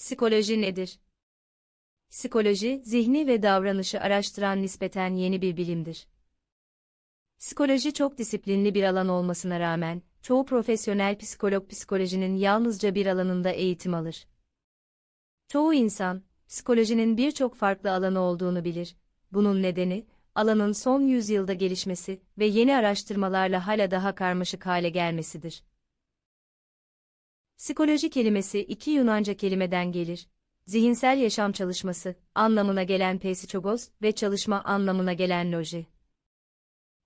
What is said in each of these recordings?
Psikoloji nedir? Psikoloji, zihni ve davranışı araştıran nispeten yeni bir bilimdir. Psikoloji çok disiplinli bir alan olmasına rağmen, çoğu profesyonel psikolog psikolojinin yalnızca bir alanında eğitim alır. Çoğu insan, psikolojinin birçok farklı alanı olduğunu bilir. Bunun nedeni, alanın son yüzyılda gelişmesi ve yeni araştırmalarla hala daha karmaşık hale gelmesidir. Psikoloji kelimesi iki Yunanca kelimeden gelir. Zihinsel yaşam çalışması anlamına gelen psikologos ve çalışma anlamına gelen loji.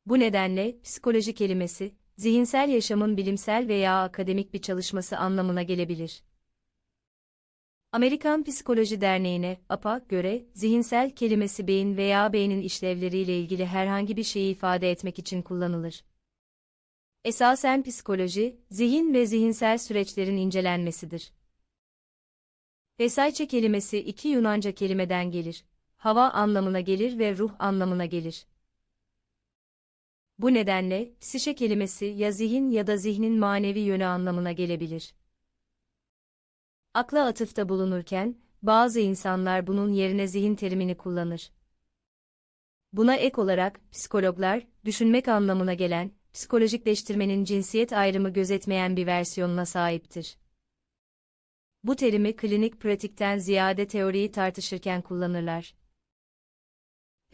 Bu nedenle psikoloji kelimesi zihinsel yaşamın bilimsel veya akademik bir çalışması anlamına gelebilir. Amerikan Psikoloji Derneği'ne, APA göre, zihinsel kelimesi beyin veya beynin işlevleriyle ilgili herhangi bir şeyi ifade etmek için kullanılır. Esasen psikoloji, zihin ve zihinsel süreçlerin incelenmesidir. Vesayçe kelimesi iki Yunanca kelimeden gelir. Hava anlamına gelir ve ruh anlamına gelir. Bu nedenle, psişe kelimesi ya zihin ya da zihnin manevi yönü anlamına gelebilir. Akla atıfta bulunurken, bazı insanlar bunun yerine zihin terimini kullanır. Buna ek olarak, psikologlar, düşünmek anlamına gelen, psikolojikleştirmenin cinsiyet ayrımı gözetmeyen bir versiyonuna sahiptir. Bu terimi klinik pratikten ziyade teoriyi tartışırken kullanırlar.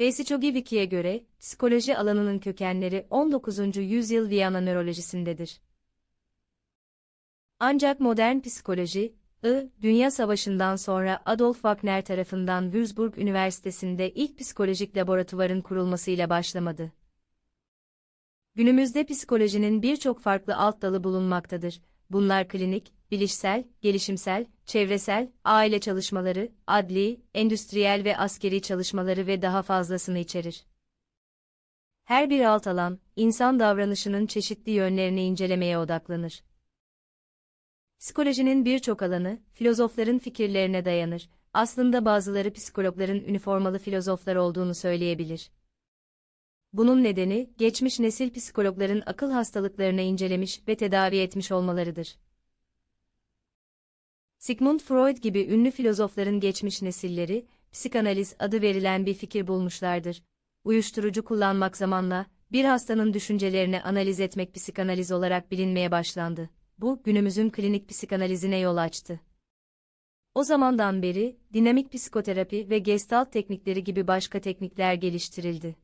Vesichogiviki'ye göre, psikoloji alanının kökenleri 19. yüzyıl Viyana nörolojisindedir. Ancak modern psikoloji, I, Dünya Savaşı'ndan sonra Adolf Wagner tarafından Würzburg Üniversitesi'nde ilk psikolojik laboratuvarın kurulmasıyla başlamadı. Günümüzde psikolojinin birçok farklı alt dalı bulunmaktadır. Bunlar klinik, bilişsel, gelişimsel, çevresel, aile çalışmaları, adli, endüstriyel ve askeri çalışmaları ve daha fazlasını içerir. Her bir alt alan, insan davranışının çeşitli yönlerini incelemeye odaklanır. Psikolojinin birçok alanı, filozofların fikirlerine dayanır. Aslında bazıları psikologların üniformalı filozoflar olduğunu söyleyebilir. Bunun nedeni, geçmiş nesil psikologların akıl hastalıklarını incelemiş ve tedavi etmiş olmalarıdır. Sigmund Freud gibi ünlü filozofların geçmiş nesilleri, psikanaliz adı verilen bir fikir bulmuşlardır. Uyuşturucu kullanmak zamanla, bir hastanın düşüncelerini analiz etmek psikanaliz olarak bilinmeye başlandı. Bu, günümüzün klinik psikanalizine yol açtı. O zamandan beri, dinamik psikoterapi ve gestalt teknikleri gibi başka teknikler geliştirildi.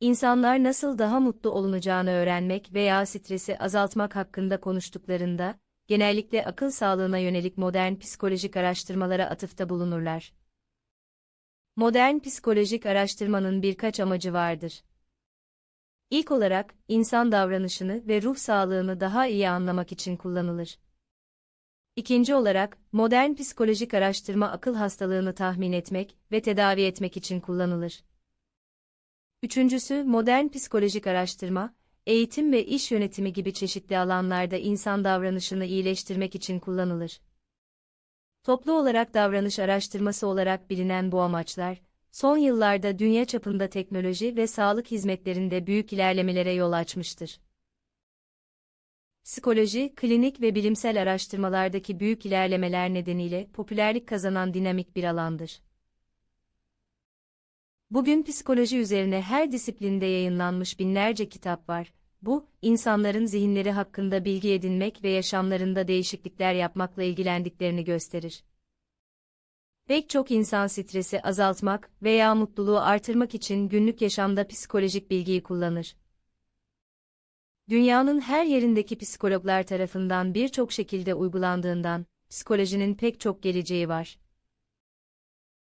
İnsanlar nasıl daha mutlu olunacağını öğrenmek veya stresi azaltmak hakkında konuştuklarında, genellikle akıl sağlığına yönelik modern psikolojik araştırmalara atıfta bulunurlar. Modern psikolojik araştırmanın birkaç amacı vardır. İlk olarak, insan davranışını ve ruh sağlığını daha iyi anlamak için kullanılır. İkinci olarak, modern psikolojik araştırma akıl hastalığını tahmin etmek ve tedavi etmek için kullanılır. Üçüncüsü, modern psikolojik araştırma, eğitim ve iş yönetimi gibi çeşitli alanlarda insan davranışını iyileştirmek için kullanılır. Toplu olarak davranış araştırması olarak bilinen bu amaçlar, son yıllarda dünya çapında teknoloji ve sağlık hizmetlerinde büyük ilerlemelere yol açmıştır. Psikoloji, klinik ve bilimsel araştırmalardaki büyük ilerlemeler nedeniyle popülerlik kazanan dinamik bir alandır. Bugün psikoloji üzerine her disiplinde yayınlanmış binlerce kitap var. Bu, insanların zihinleri hakkında bilgi edinmek ve yaşamlarında değişiklikler yapmakla ilgilendiklerini gösterir. Pek çok insan stresi azaltmak veya mutluluğu artırmak için günlük yaşamda psikolojik bilgiyi kullanır. Dünyanın her yerindeki psikologlar tarafından birçok şekilde uygulandığından, psikolojinin pek çok geleceği var.